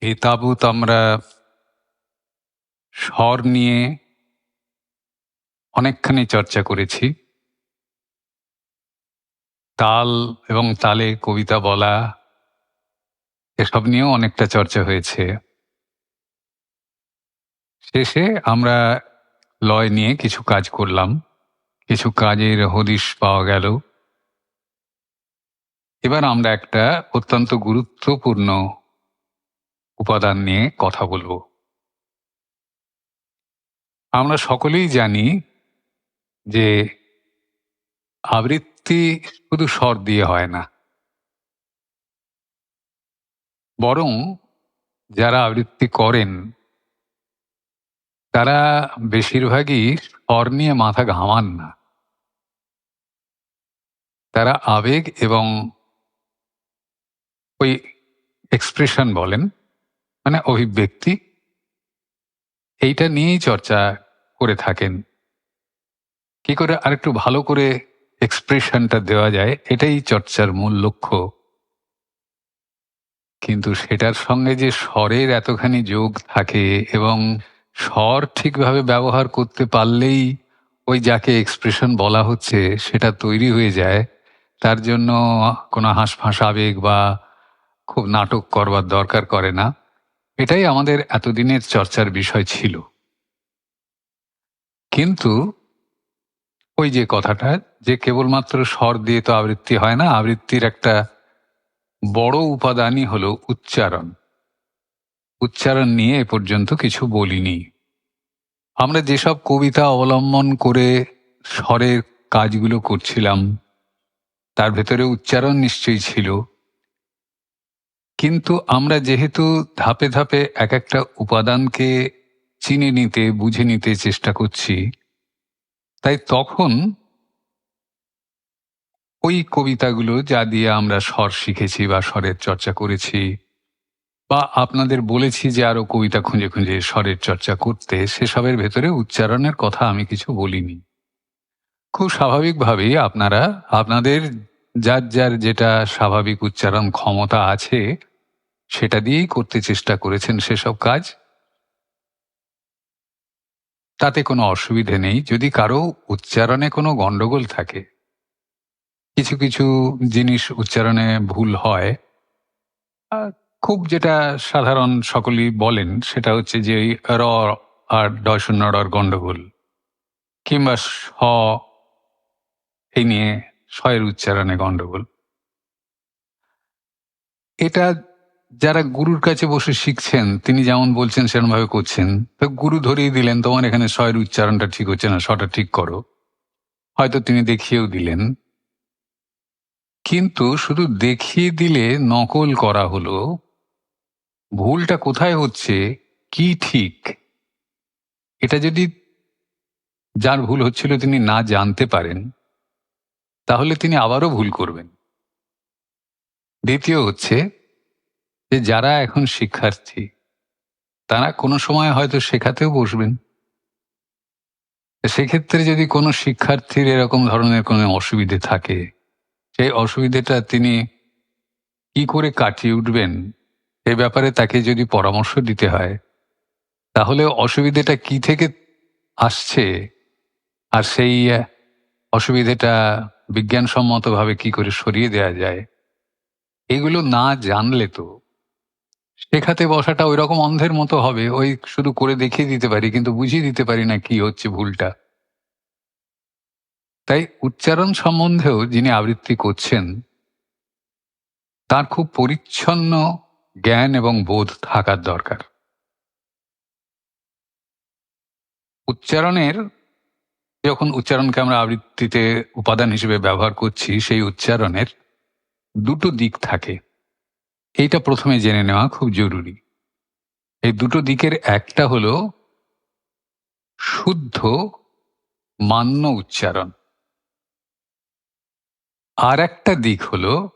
এ তাবৎ আমরা স্বর নিয়ে অনেকখানি চর্চা করেছি। তাল এবং তালে কবিতা বলা এসব নিয়েও অনেকটা চর্চা হয়েছে। শেষে আমরা লয় নিয়ে কিছু কাজ করলাম। কিছু কাজের হদিশ পাওয়া গেল। এবার আমরা একটা অত্যন্ত গুরুত্বপূর্ণ উপাদান নিয়ে কথা বলব। আমরা সকলেই জানি যে আবৃত্তি শুধু স্বর দিয়ে হয় না। বরং যারা আবৃত্তি করেন, তারা বেশিরভাগই স্বর নিয়ে মাথা ঘামান না। তারা আবেগ এবং ওই এক্সপ্রেশন বলেন মানে অভিব্যক্তি। এইটা নিয়েই চর্চা করে থাকেন। কি করে আরেকটু ভালো করে এক্সপ্রেশনটা দেওয়া যায়, এটাই চর্চার মূল লক্ষ্য। কিন্তু সেটার সঙ্গে যে স্বরের এতখানি যোগ থাকে এবং স্বর ঠিকভাবে ব্যবহার করতে পারলেই ওই যাকে এক্সপ্রেশন বলা হচ্ছে সেটা তৈরি হয়ে যায়, তার জন্য কোনো হাঁসফাঁস আবেগ বা খুব নাটক করবার দরকার করে না। এটাই আমাদের এতদিনের চর্চার বিষয় ছিল। কিন্তু ওই যে কথাটা যে কেবলমাত্র স্বর দিয়ে তো আবৃত্তি হয় না, আবৃত্তির একটা বড় উপাদানই হলো উচ্চারণ। উচ্চারণ নিয়ে এ পর্যন্ত কিছু বলিনি। আমরা যেসব কবিতা অবলম্বন করে স্বরের কাজগুলো করছিলাম, তার ভেতরে উচ্চারণ নিশ্চয়ই ছিল। কিন্তু আমরা যেহেতু ধাপে ধাপে এক একটা উপাদানকে চিনে নিতে, বুঝে নিতে চেষ্টা করছি, তাই তখন ওই কবিতাগুলো যা দিয়ে আমরা স্বর শিখেছি বা স্বরের চর্চা করেছি বা আপনাদের বলেছি যে আরও কবিতা খুঁজে খুঁজে স্বরের চর্চা করতে, সেসবের ভেতরে উচ্চারণের কথা আমি কিছু বলিনি। খুব স্বাভাবিকভাবেই আপনারা, আপনাদের যার যার যেটা স্বাভাবিক উচ্চারণ ক্ষমতা আছে সেটা দিয়েই করতে চেষ্টা করেছেন সেসব কাজ। তাতে কোনো অসুবিধে নেই। যদি কারও উচ্চারণে কোনো গন্ডগোল থাকে, কিছু কিছু জিনিস উচ্চারণে ভুল হয় খুব যেটা সাধারণ সকলেই বলেন, সেটা হচ্ছে যে র আর ডয় শূন্য ডর গন্ডগোল, কিংবা স এই নিয়ে শয়ের উচ্চারণে গণ্ডগোল এটা যারা গুরুর কাছে বসে শিখছেন, তিনি যেমন বলছেন সেরকম ভাবে করছেন। তো গুরু ধরিয়ে দিলেন, তোমার এখানে শয়ের উচ্চারণটা ঠিক হচ্ছে না শটা ঠিক করো। হয়তো তিনি দেখিয়েও দিলেন। কিন্তু শুধু দেখিয়ে দিলে নকল করা হলো, ভুলটা কোথায় হচ্ছে, কি ঠিক? এটা যদি যার ভুল হচ্ছিল তিনি না জানতে পারেন, তাহলে তিনি আবারও ভুল করবেন। দ্বিতীয় হচ্ছে যে যারা এখন শিক্ষার্থী, তারা কোনো সময় হয়তো শেখাতেও বসবেন। সেক্ষেত্রে যদি কোনো শিক্ষার্থীর এরকম ধরনের কোনো অসুবিধে থাকে, সেই অসুবিধেটা তিনি কি করে কাটিয়ে উঠবেন, এ ব্যাপারে তাকে যদি পরামর্শ দিতে হয়, তাহলে অসুবিধেটা কি থেকে আসছে আর সেই অসুবিধেটা বিজ্ঞানসম্মতভাবে কি করে সরিয়ে দেওয়া যায়, এগুলো না জানলে তো শেখাতে বসাটা ওই রকম অন্ধের মতো হবে। ওই শুধু করে দেখিয়ে দিতে পারি, কিন্তু বুঝিয়ে দিতে পারি না কি হচ্ছে ভুলটা। তাই উচ্চারণ সম্বন্ধেও যিনি আবৃত্তি করছেন, তার খুব পরিচ্ছন্ন জ্ঞান এবং বোধ থাকার দরকার। উচ্চারণের, যখন উচ্চারণকে আমরা আবৃত্তিতে উপাদান হিসেবে ব্যবহার করছি, সেই উচ্চারণের দুটো দিক থাকে। এইটা প্রথমে জেনে নেওয়া খুব জরুরি। এই দুটো দিকের একটা হলো শুদ্ধ মান্য উচ্চারণ। আর একটা দিক হল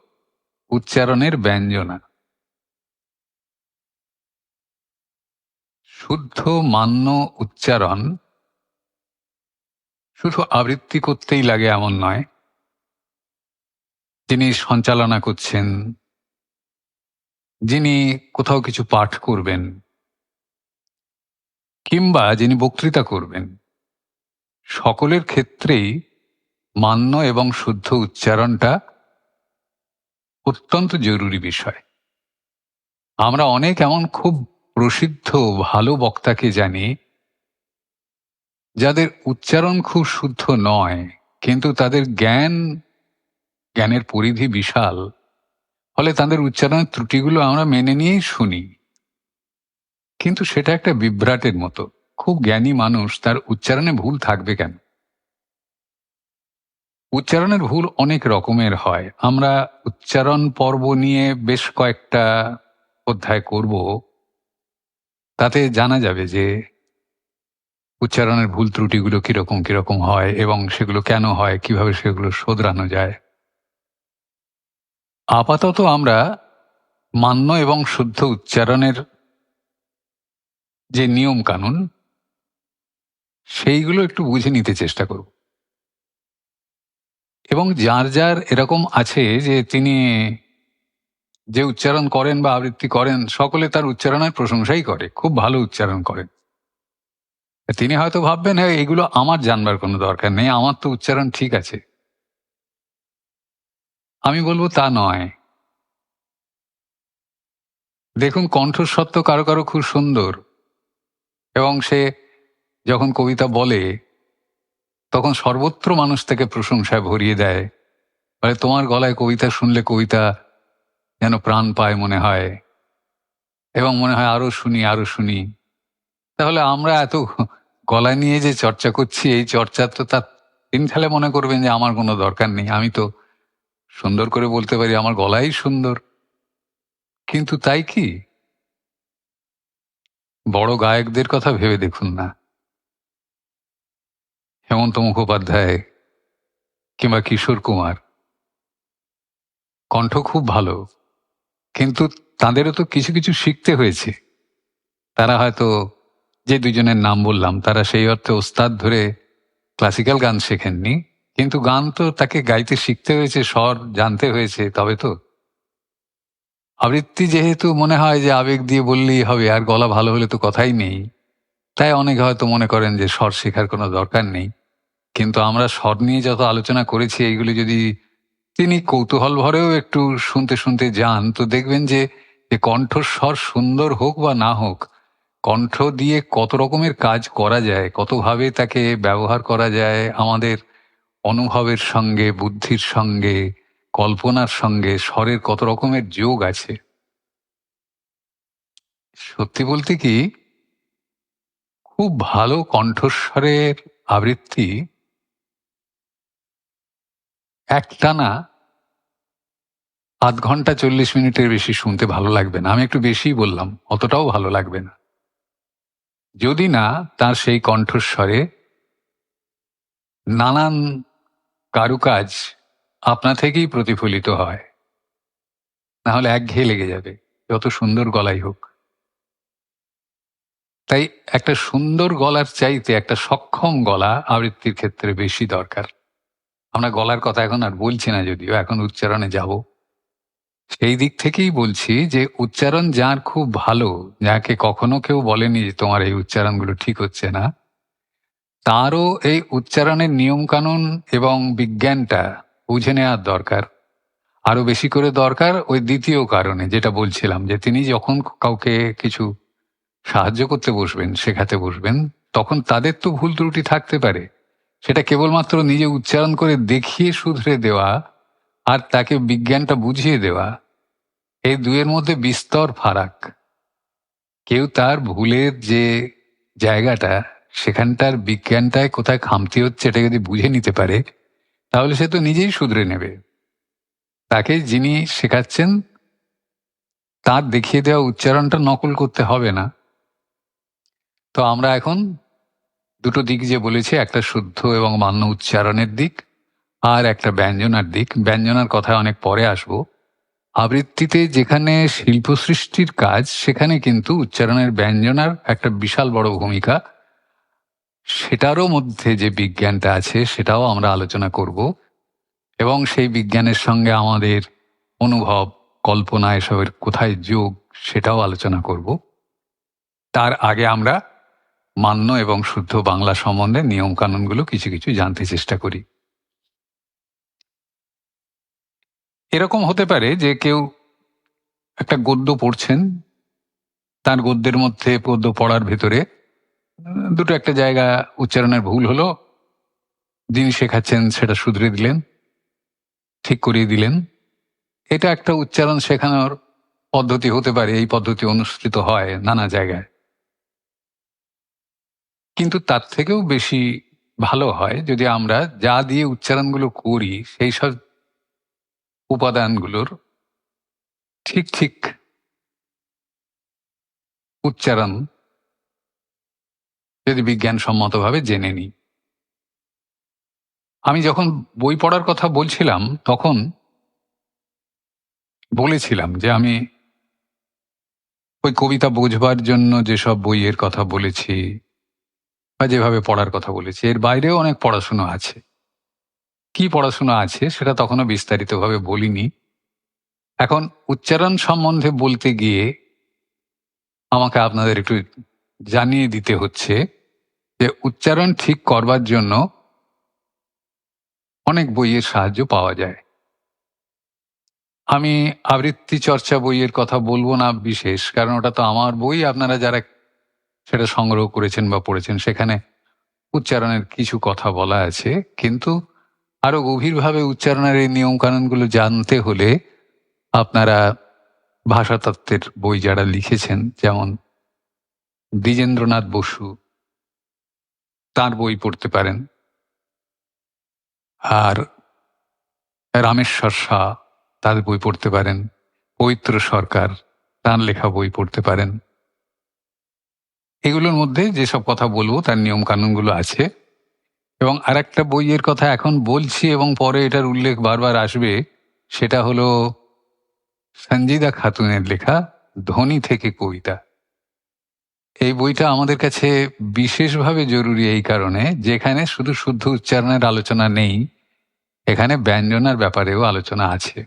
উচ্চারণের ব্যঞ্জনা। শুদ্ধ মান্য উচ্চারণ শুধু আবৃত্তি করতেই লাগে এমন নয়। তিনি সঞ্চালনা করছেন যিনি কোথাও কিছু পাঠ করবেন, কিংবা যিনি বক্তৃতা করবেন, সকলের ক্ষেত্রেই মান্য এবং শুদ্ধ উচ্চারণটা অত্যন্ত জরুরি বিষয়। আমরা অনেক এমন খুব প্রসিদ্ধ ভালো বক্তাকে জানি, যাদের উচ্চারণ খুব শুদ্ধ নয়, কিন্তু তাদের জ্ঞান, জ্ঞানের পরিধি বিশাল। ফলে তাদের উচ্চারণের ত্রুটিগুলো আমরা মেনে নিয়েই শুনি। কিন্তু সেটা একটা বিভ্রাটের মতো। খুব জ্ঞানী মানুষ তার উচ্চারণে ভুল থাকবে কেন? উচ্চারণের ভুল অনেক রকমের হয়। আমরা উচ্চারণ পর্ব নিয়ে বেশ কয়েকটা অধ্যায় করব। তাতে জানা যাবে যে উচ্চারণের ভুল ত্রুটিগুলো কীরকম কীরকম হয় এবং সেগুলো কেন হয়, কীভাবে সেগুলো শোধরানো যায়। আপাতত আমরা মান্য এবং শুদ্ধ উচ্চারণের যে নিয়ম কানুন, সেইগুলো একটু বুঝে নিতে চেষ্টা করব। এবং যার যার এরকম আছে যে তিনি যে উচ্চারণ করেন বা আবৃত্তি করেন, সকলে তার উচ্চারণের প্রশংসাই করে, খুব ভালো উচ্চারণ করেন। তিনি হয়তো ভাববেন হ্যাঁ এগুলো আমার জানবার কোনো দরকার নেই, আমার তো উচ্চারণ ঠিক আছে। আমি বলব তা নয়। দেখুন, কণ্ঠস্বর তো কারও কারও খুব সুন্দর। এবং সে যখন কবিতা বলে, তখন সর্বত্র মানুষ তাকে প্রশংসায় ভরিয়ে দেয়। মানে তোমার গলায় কবিতা শুনলে কবিতা যেন প্রাণ পায় মনে হয়। এবং মনে হয় আরও শুনি আরও শুনি। তাহলে আমরা এত গলা নিয়ে যে চর্চা করছি, এই চর্চা তো তার দিন খেলে মনে করবেন যে আমার কোনো দরকার নেই। আমি তো সুন্দর করে বলতে পারি, আমার গলাই সুন্দর। কিন্তু তাই কি? বড় গায়কদের কথা ভেবে দেখুন না। হেমন্ত মুখোপাধ্যায় কিংবা কিশোর কুমার। কণ্ঠ খুব ভালো, কিন্তু তাদেরও তো কিছু কিছু শিখতে হয়েছে। তারা হয়তো যে দুজনের নাম বললাম, তারা সেই অর্থে ওস্তাদ ধরে ক্লাসিক্যাল গান শেখেননি। কিন্তু গান তো তাকে গাইতে শিখতে হয়েছে, স্বর জানতে হয়েছে, তবে তো। আবৃত্তি যেহেতু মনে হয় যে আবেগ দিয়ে বললেই হবে, আর গলা ভালো হলে তো কথাই নেই। তাই অনেকে হয়তো মনে করেন যে স্বর শেখার কোনো দরকার নেই। কিন্তু আমরা স্বর নিয়ে যত আলোচনা করেছি, এইগুলি যদি তিনি কৌতূহল ভরেও একটু শুনতে শুনতে যান, তো দেখবেন যে কণ্ঠস্বর সুন্দর হোক বা না হোক, কণ্ঠ দিয়ে কত রকমের কাজ করা যায়, কতভাবে তাকে ব্যবহার করা যায় আমাদের অনুভবের সঙ্গে, বুদ্ধির সঙ্গে, কল্পনার সঙ্গে, স্বরের কত রকমের যোগ আছে। সত্যি বলতে কি, খুব ভালো কণ্ঠস্বরের আবৃত্তি একটানা আধ ঘণ্টা চল্লিশ মিনিটের বেশি শুনতে ভালো লাগবে না। আমি একটু বেশি বললাম, অতটাও ভালো লাগবে না। যদি না, তার সেই কণ্ঠস্বরে নানান কারুকাজ আপনা থেকেই প্রতিফলিত হয়। না হলে একঘেয়ে লেগে যাবে, যত সুন্দর গলাই হোক। তাই একটা সুন্দর গলার চাইতে একটা সক্ষম গলা আবৃত্তির ক্ষেত্রে বেশি দরকার। আমরা গলার কথা এখন আর বলছি না যদিও, এখন উচ্চারণে যাব। সেই দিক থেকেই বলছি যে উচ্চারণ যার খুব ভালো, যাকে কখনো কেউ বলেনি যে তোমার এই উচ্চারণগুলো ঠিক হচ্ছে না। তারও এই উচ্চারণের নিয়মকানুন এবং বিজ্ঞানটা বুঝে নেওয়ার দরকার। আরও বেশি করে দরকার ওই দ্বিতীয় কারণে, যেটা বলছিলাম যে তিনি যখন কাউকে কিছু সাহায্য করতে বসবেন, শেখাতে বসবেন, তখন তাদের তো ভুল ত্রুটি থাকতে পারে। সেটা কেবলমাত্র নিজে উচ্চারণ করে দেখিয়ে শুধরে দেওয়া আর তাকে বিজ্ঞানটা বুঝিয়ে দেওয়া, এই দুয়ের মধ্যে বিস্তর ফারাক। কেউ তার ভুলের যে জায়গাটা সেখানটার বিজ্ঞানটায় কোথায় খামতি হচ্ছে এটা যদি বুঝে নিতে পারে, তাহলে সে তো নিজেই শুধরে নেবে। তাকে যিনি শেখাচ্ছেন, তার দেখিয়ে দেওয়া উচ্চারণটা নকল করতে হবে না। তো আমরা এখন দুটো দিক যে বলেছি, একটা শুদ্ধ এবং মান্য উচ্চারণের দিক আর একটা ব্যঞ্জনার দিক। ব্যঞ্জনার কথায় অনেক পরে আসব। আবৃত্তিতে যেখানে শিল্প সৃষ্টির কাজ, সেখানে কিন্তু উচ্চারণের ব্যঞ্জনার একটা বিশাল বড় ভূমিকা সেটারও মধ্যে যে বিজ্ঞানটা আছে, সেটাও আমরা আলোচনা করব। এবং সেই বিজ্ঞানের সঙ্গে আমাদের অনুভব, কল্পনা এসবের কোথায় যোগ, সেটাও আলোচনা করব। তার আগে আমরা মান্য এবং শুদ্ধ বাংলা সম্বন্ধে নিয়ম কানুনগুলো কিছু কিছু জানতে চেষ্টা করি। এরকম হতে পারে যে কেউ একটা গদ্য পড়ছেন, তার গদ্যের মধ্যে পদ্য পড়ার ভেতরে দুটো একটা জায়গা উচ্চারণের ভুল হলো। যিনি শেখাচ্ছেন সেটা শুধরে দিলেন, ঠিক করিয়ে দিলেন। এটা একটা উচ্চারণ শেখানোর পদ্ধতি হতে পারে, এই পদ্ধতি অনুসৃত হয় নানা জায়গায়। কিন্তু তার থেকেও বেশি ভালো হয় যদি আমরা যা দিয়ে উচ্চারণগুলো করি, সেই সব উপাদানগুলোর ঠিক ঠিক উচ্চারণ যদি বিজ্ঞানসম্মতভাবে জেনে নিই। আমি যখন বই পড়ার কথা বলছিলাম, তখন বলেছিলাম যে আমি ওই কবিতা বোঝবার জন্য যেসব বইয়ের কথা বলেছি বা যেভাবে পড়ার কথা বলেছি, এর বাইরেও অনেক পড়াশোনা আছে। কি পড়াশোনা আছে সেটা তখনও বিস্তারিতভাবে বলিনি। এখন উচ্চারণ সম্বন্ধে বলতে গিয়ে আমাকে আপনাদের একটু জানিয়ে দিতে হচ্ছে যে উচ্চারণ ঠিক করবার জন্য অনেক বইয়ের সাহায্য পাওয়া যায়। আমি আবৃত্তি চর্চা বইয়ের কথা বলব না বিশেষ, কারণ ওটা তো আমার বই, আপনারা যারা সেটা সংগ্রহ করেছেন বা পড়েছেন সেখানে উচ্চারণের কিছু কথা বলা আছে, কিন্তু আরও গভীরভাবে উচ্চারণের এই নিয়ম কানুনগুলো জানতে হলে আপনারা ভাষাতত্ত্বের বই যারা লিখেছেন, যেমন দ্বিজেন্দ্রনাথ বসু তার বই পড়তে পারেন। আর রামেশ্বর শাহ তার বই পড়তে পারেন। পবিত্র সরকার তার লেখা বই পড়তে পারেন। এগুলোর মধ্যে যেসব কথা বলব তার নিয়ম কানুনগুলো আছে। এবং আরেকটা বইয়ের কথা এখন বলছি এবং পরে এটার উল্লেখ বারবার আসবে, সেটা হলো সঞ্জিদা খাতুনের লেখা ধনী থেকে কবিতা। এই বইটা আমাদের কাছে বিশেষভাবে জরুরি এই কারণে, যেখানে শুধু শুদ্ধ উচ্চারণের আলোচনা নেই, এখানে ব্যঞ্জনার ব্যাপারেও আলোচনা আছে।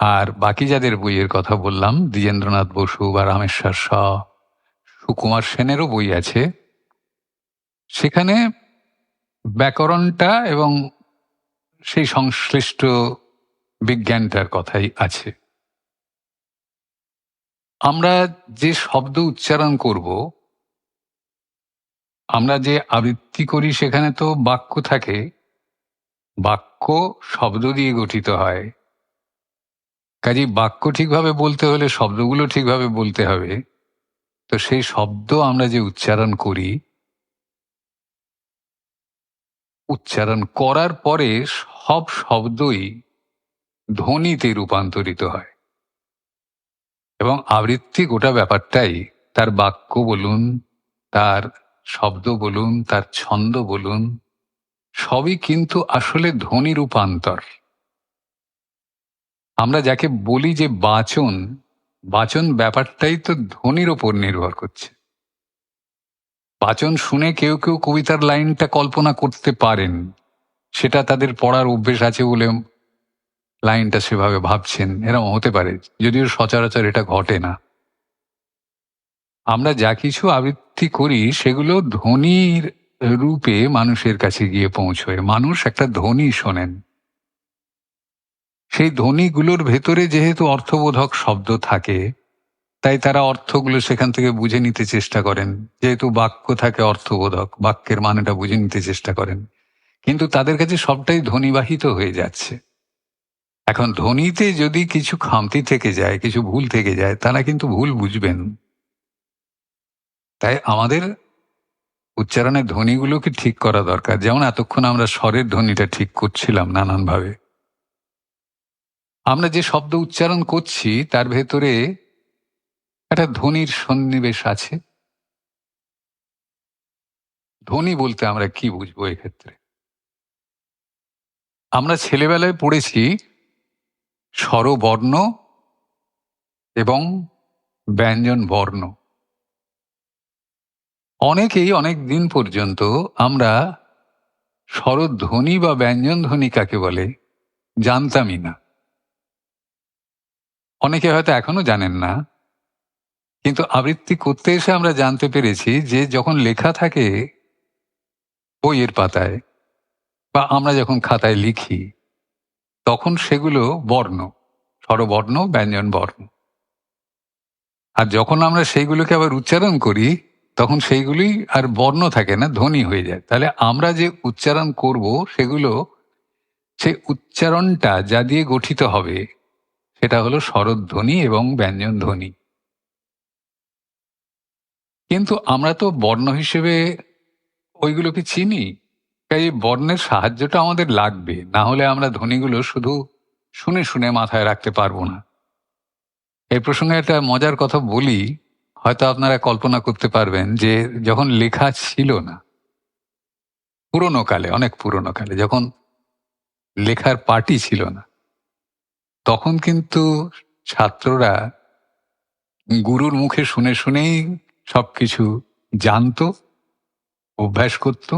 আর বাকি যাদের বইয়ের কথা বললাম, দ্বিজেন্দ্রনাথ বসু বা রামেশ্বর শাহ সুকুমার সেনেরও বই আছে। সেখানে ব্যাকরণটা এবং সেই সংশ্লিষ্ট বিজ্ঞানটার কথাই আছে। আমরা যে শব্দ উচ্চারণ করব, আমরা যে আবৃত্তি করি সেখানে তো বাক্য থাকে। বাক্য শব্দ দিয়ে গঠিত হয়। কাজে বাক্য ঠিকভাবে বলতে হলে শব্দগুলো ঠিকভাবে বলতে হবে। তো সেই শব্দ আমরা যে উচ্চারণ করি, উচ্চারণ করার পরে সব শব্দই ধ্বনিতে রূপান্তরিত হয়। এবং আবৃত্তি গোটা ব্যাপারটাই তার বাক্য বলুন, তার শব্দ বলুন, তার ছন্দ বলুন, সবই কিন্তু আসলে ধ্বনি রূপান্তর। আমরা যাকে বলি যে বাচন বাচন ব্যাপারটাই তো ধ্বনির ওপর নির্ভর করছে। বাচন শুনে কেউ কেউ কবিতার লাইনটা কল্পনা করতে পারেন, সেটা তাদের পড়ার অভ্যেস আছে বলে লাইনটা সেভাবে ভাবছেন, এরকম হতে পারে, যদিও সচরাচর এটা ঘটে না। আমরা যা কিছু আবৃত্তি করি, সেগুলো ধ্বনির রূপে মানুষের কাছে গিয়ে পৌঁছয়। মানুষ একটা ধ্বনি শোনেন। সেই ধ্বনিগুলোর ভেতরে যেহেতু অর্থবোধক শব্দ থাকে, তাই তারা অর্থগুলো সেখান থেকে বুঝে নিতে চেষ্টা করেন। যেহেতু বাক্য থাকে অর্থবোধক, বাক্যের মানেটা বুঝে নিতে চেষ্টা করেন। কিন্তু তাদের কাছে সবটাই ধ্বনিবাহিত হয়ে যাচ্ছে। এখন ধ্বনিতে যদি কিছু খামতি থেকে যায়, কিছু ভুল থেকে যায়, তারা কিন্তু ভুল বুঝবেন। তাই আমাদের উচ্চারণের ধ্বনিগুলোকে ঠিক করা দরকার। যেমন এতক্ষণ আমরা স্বরের ধ্বনিটা ঠিক করছিলাম নানানভাবে। আমরা যে শব্দ উচ্চারণ করছি, তার ভেতরে একটা ধ্বনির সন্নিবেশ আছে। ধ্বনি বলতে আমরা কি বুঝব এক্ষেত্রে? আমরা ছেলেবেলায় পড়েছি স্বরবর্ণ এবং ব্যঞ্জন বর্ণ অনেকেই অনেক দিন পর্যন্ত আমরা স্বরধ্বনি বা ব্যঞ্জন ধ্বনি কাকে বলে জানতামই না। অনেকে হয়তো এখনও জানেন না, কিন্তু আবৃত্তি করতে এসে আমরা জানতে পেরেছি যে যখন লেখা থাকে বইয়ের পাতায় বা আমরা যখন খাতায় লিখি তখন সেগুলো বর্ণ, স্বরবর্ণ ব্যঞ্জন বর্ণ আর যখন আমরা সেইগুলোকে আবার উচ্চারণ করি, তখন সেইগুলি আর বর্ণ থাকে না, ধ্বনি হয়ে যায়। তাহলে আমরা যে উচ্চারণ করব, সেগুলো সে উচ্চারণটা যা দিয়ে গঠিত হবে, সেটা হলো স্বরধ্বনি এবং ব্যঞ্জন ধ্বনি কিন্তু আমরা তো বর্ণ হিসেবে ওইগুলোকে চিনি। তাই এই বর্ণের সাহায্যটা আমাদের লাগবে, না হলে আমরা ধ্বনিগুলো শুধু শুনে শুনে মাথায় রাখতে পারব না। এই প্রসঙ্গে একটা মজার কথা বলি, হয়তো আপনারা কল্পনা করতে পারবেন যে যখন লেখা ছিল না, পুরোনো কালে, অনেক পুরোনো কালে, যখন লেখার পার্টি ছিল না, তখন কিন্তু ছাত্ররা গুরুর মুখে শুনে শুনেই সবকিছু জানতো, অভ্যাস করত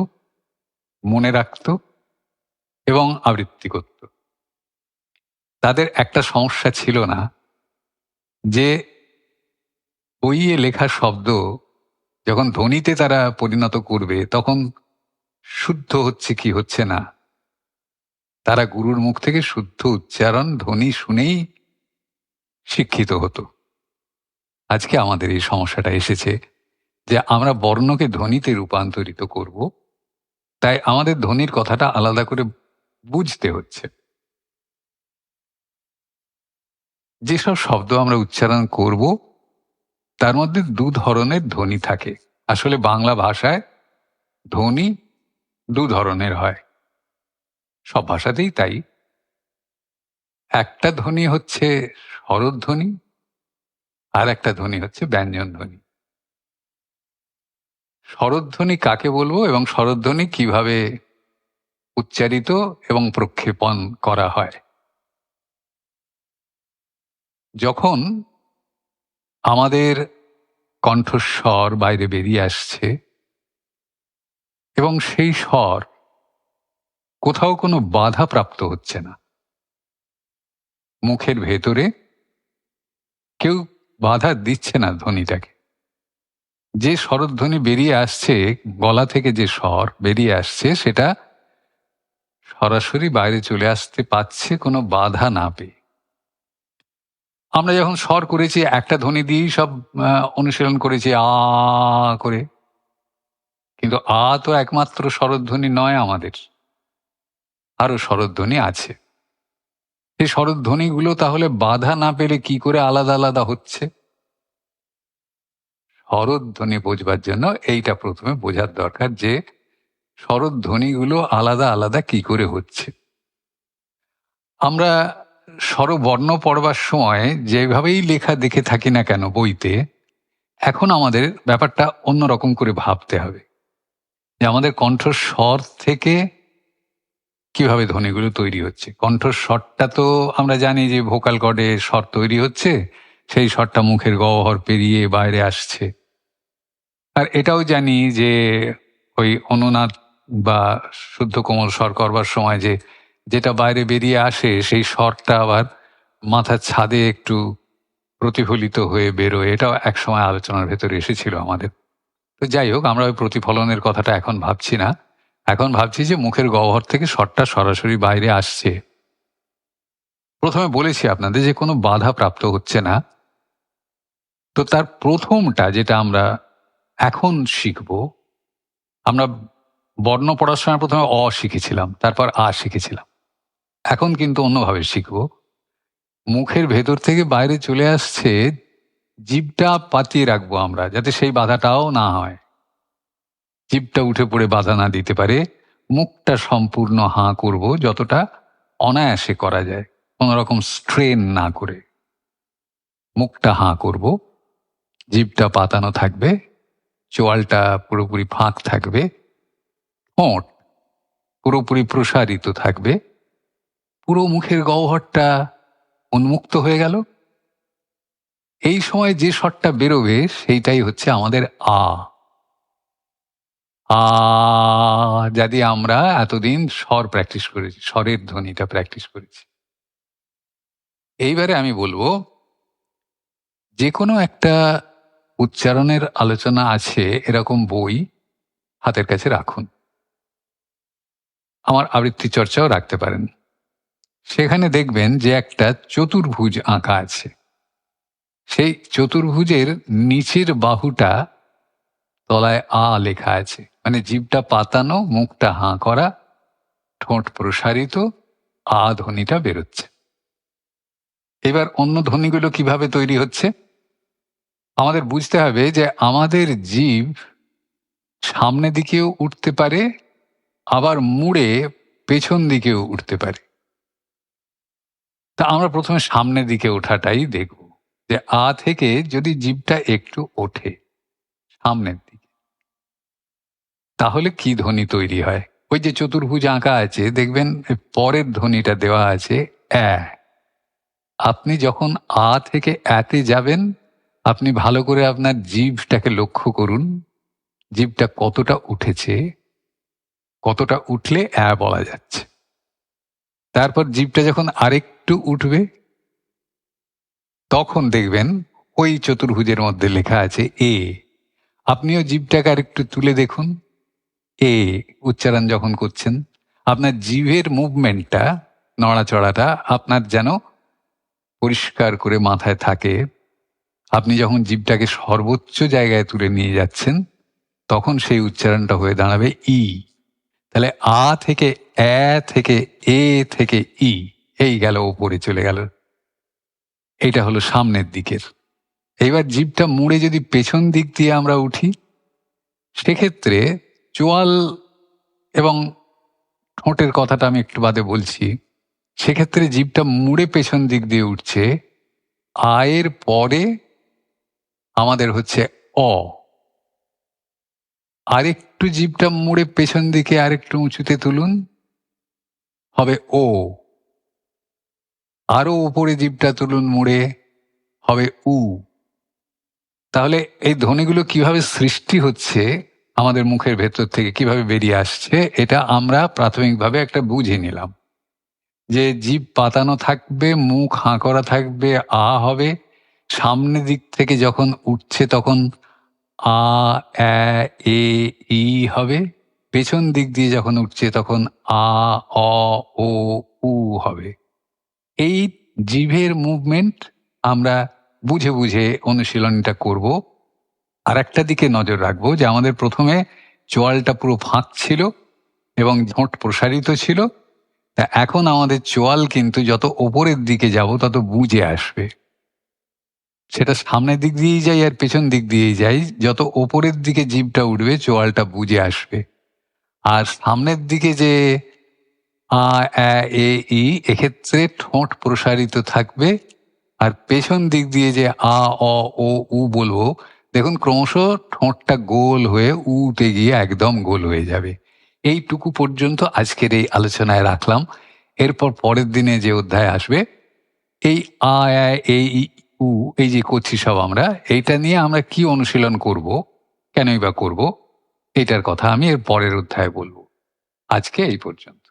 মনে রাখত এবং আবৃত্তি করত। তাদের একটা সমস্যা ছিল না যে বইয়ে লেখা শব্দ যখন ধ্বনিতে তারা পরিণত করবে তখন শুদ্ধ হচ্ছে কি হচ্ছে না। তারা গুরুর মুখ থেকে শুদ্ধ উচ্চারণ, ধ্বনি শুনেই শিক্ষিত হতো। আজকে আমাদের এই সমস্যাটা এসেছে যে আমরা বর্ণকে ধ্বনিতে রূপান্তরিত করব তাই আমাদের ধ্বনির কথাটা আলাদা করে বুঝতে হচ্ছে। যেসব শব্দ আমরা উচ্চারণ করব, তার মধ্যে দু ধরনের ধ্বনি থাকে। আসলে বাংলা ভাষায় ধ্বনি দু ধরনের হয়। সব ভাষাতেই তাই। একটা ধ্বনি হচ্ছে স্বরধ্বনি, আর একটা ধ্বনি হচ্ছে ব্যঞ্জন ধ্বনি স্বরধ্বনি কাকে বলব এবং স্বরধ্বনি কীভাবে উচ্চারিত এবং প্রক্ষেপণ করা হয়? যখন আমাদের কণ্ঠস্বর বাইরে বেরিয়ে আসছে এবং সেই স্বর কোথাও কোনো বাধা প্রাপ্ত হচ্ছে না, মুখের ভেতরে কেউ বাধা দিচ্ছে না ধ্বনিটাকে। যে স্বরধ্বনি বেরিয়ে আসছে, গলা থেকে যে স্বর বেরিয়ে আসছে, সেটা সরাসরি বাইরে চলে আসতে পাচ্ছে কোনো বাধা না পেয়ে। আমরা যখন স্বর করেছি, একটা ধ্বনি দিয়েই সব অনুশীলন করেছি, আ, করে। কিন্তু আ তো একমাত্র স্বরধ্বনি নয় আমাদের। আরও স্বরধ্বনি আছে। সেই স্বরধ্বনিগুলো তাহলে বাধা না পেলে কি করে আলাদা আলাদা হচ্ছে? স্বরধ্বনি বোঝবার জন্য এইটা প্রথমে বোঝার দরকার যে স্বরধ্বনিগুলো আলাদা আলাদা কি করে হচ্ছে। আমরা স্বরবর্ণ পড়বার সময় যেভাবেই লেখা দেখে থাকি না কেন বইতে, এখন আমাদের ব্যাপারটা অন্যরকম করে ভাবতে হবে। যে আমাদের কণ্ঠস্বর থেকে কীভাবে ধ্বনিগুলো তৈরি হচ্ছে। কণ্ঠস্বরটা তো আমরা জানি যে ভোকাল কর্ডে স্বর তৈরি হচ্ছে, সেই স্বরটা মুখের গহ্বর পেরিয়ে বাইরে আসছে। আর এটাও জানি যে ওই অনুনাদ বা শুদ্ধ কোমল স্বর করবার সময় যে যেটা বাইরে বেরিয়ে আসে, সেই স্বরটা আবার মাথার ছাদে একটু প্রতিফলিত হয়ে বেরোয়। এটাও একসময় আলোচনার ভেতরে এসেছিল আমাদের। তো যাই হোক, আমরা ওই প্রতিফলনের কথাটা এখন ভাবছি না। এখন ভাবছি যে মুখের গহ্বর থেকে স্বরটা সরাসরি বাইরে আসছে। প্রথমে বলেছি আপনাদের যে কোনো বাধা প্রাপ্ত হচ্ছে না। তো তার প্রথমটা যেটা আমরা এখন শিখব। আমরা বর্ণ পড়ার সময় প্রথমে অ শিখেছিলাম, তারপর আ শিখেছিলাম। এখন কিন্তু অন্যভাবে শিখব। মুখের ভেতর থেকে বাইরে চলে আসছে, জিভটা পাতিয়ে রাখব আমরা, যাতে সেই বাধাটাও না হয়। জিভটা উঠে পড়ে বাধা না দিতে পারে। মুখটা সম্পূর্ণ হাঁ করব, যতটা অনায়াসে করা যায় কোনো রকম স্ট্রেন না করে। মুখটা হাঁ করব, জিভটা পাতানো থাকবে। চোয়ালটা পুরোপুরি ফাঁক থাকবে, ঠোঁট পুরোপুরি প্রসারিত থাকবে, পুরো মুখের গহ্বরটা উন্মুক্ত হয়ে গেল। এই সময় যে স্বরটা বেরোবে সেইটাই হচ্ছে আমাদের আ। আ যদি আমরা এতদিন স্বর প্র্যাকটিস করেছি, স্বরের ধ্বনিটা প্র্যাকটিস করেছি। এইবারে আমি বলব যে কোনো একটা উচ্চারণের আলোচনা আছে এরকম বই হাতের কাছে রাখুন। আমার আবৃত্তি চর্চাও রাখতে পারেন। সেখানে দেখবেন যে একটা চতুর্ভুজ আঁকা আছে। সেই চতুর্ভুজের নিচের বাহুটা তলায় আ লেখা আছে। মানে জীবটা পাতানো, মুখটা হাঁ করা, ঠোঁট প্রসারিত, আ ধ্বনিটা বেরোচ্ছে। এবার অন্য ধ্বনিগুলো কীভাবে তৈরি হচ্ছে? আমাদের বুঝতে হবে যে আমাদের জীব সামনে দিকেও উঠতে পারে, আবার মুড়ে পেছন দিকেও উঠতে পারে। তা আমরা প্রথমে সামনের দিকে ওঠাটাই দেখব যে আ থেকে যদি জীবটা একটু ওঠে সামনের দিকে, তাহলে কি ধ্বনি তৈরি হয়? ওই যে চতুর্ভুজ আঁকা আছে, দেখবেন পরের ধ্বনিটা দেওয়া আছে, অ্যা। আপনি যখন আ থেকে অ্যাতে যাবেন আপনি ভালো করে আপনার জীবটাকে লক্ষ্য করুন। জীবটা কতটা উঠেছে, কতটা উঠলে অ্যা বলা যাচ্ছে। তারপর জীবটা যখন আরেকটু উঠবে, তখন দেখবেন ওই চতুর্ভুজের মধ্যে লেখা আছে এ। আপনিও জীবটাকে আরেকটু তুলে দেখুন। এ উচ্চারণ যখন করছেন, আপনার জিভের মুভমেন্টটা নড়াচড়াটা আপনার যেন পরিষ্কার করে মাথায় থাকে। আপনি যখন জীবটাকে সর্বোচ্চ জায়গায় তুলে নিয়ে যাচ্ছেন, তখন সেই উচ্চারণটা হয়ে দাঁড়াবে ই। তাহলে আ থেকে এ থেকে এ থেকে ই, এই গেল, ওপরে চলে গেল। এইটা হলো সামনের দিকের। এইবার জীবটা মুড়ে যদি পেছন দিক দিয়ে আমরা উঠি, সেক্ষেত্রে চোয়াল এবং ঠোঁটের কথাটা আমি একটু বাদে বলছি, সেক্ষেত্রে জীবটা মুড়ে পেছন দিক দিয়ে উঠছে আয়ের পরে আমাদের হচ্ছে অ। আরেকটু জীবটা মুড়ে পেছন দিকে আরেকটু উঁচুতে তুলুন। হবে ও। আরও উপরে জীবটা তুলুন মুড়ে। হবে উ। তাহলে এই ধ্বনিগুলো কীভাবে সৃষ্টি হচ্ছে আমাদের মুখের ভেতর থেকে, কীভাবে বেরিয়ে আসছে, এটা আমরা প্রাথমিকভাবে একটা বুঝে নিলাম। যে জীব পাতানো থাকবে, মুখ হাঁ করা থাকবে, আ হবে সামনের দিক থেকে যখন উঠছে তখন আ, এ এ, ই হবে। পেছন দিক দিয়ে যখন উঠছে তখন আ, অ, ও, উ হবে। এই জিভের মুভমেন্ট আমরা বুঝে বুঝে অনুশীলনটা করব। আর একটা দিকে নজর রাখব যে আমাদের প্রথমে চোয়ালটা পুরো ফাঁক ছিল এবং ঝোঁট প্রসারিত ছিল। তা এখন আমাদের চোয়াল কিন্তু যত ওপরের দিকে যাব তত বুঝে আসবে। সেটা সামনের দিক দিয়েই যাই আর পেছন দিক দিয়েই যাই যত ওপরের দিকে জিভটা উঠবে চোয়ালটা বুঝে আসবে। আর সামনের দিকে যে আ এ, ই এক্ষেত্রে ঠোঁট প্রসারিত থাকবে। আর পেছন দিক দিয়ে যে আ অ ও উ বলব দেখুন ক্রমশ ঠোঁটটা গোল হয়ে উঠে গিয়ে একদম গোল হয়ে যাবে। এইটুকু পর্যন্ত আজকের এই আলোচনায় রাখলাম। এরপর পরের দিনে যে অধ্যায় আসবে এই আ এ, উ এই যে করছি সব আমরা, এইটা নিয়ে আমরা কি অনুশীলন করব? কেনই বা করব? এটার কথা আমি এর পরের অধ্যায়ে বলব। আজকে এই পর্যন্ত।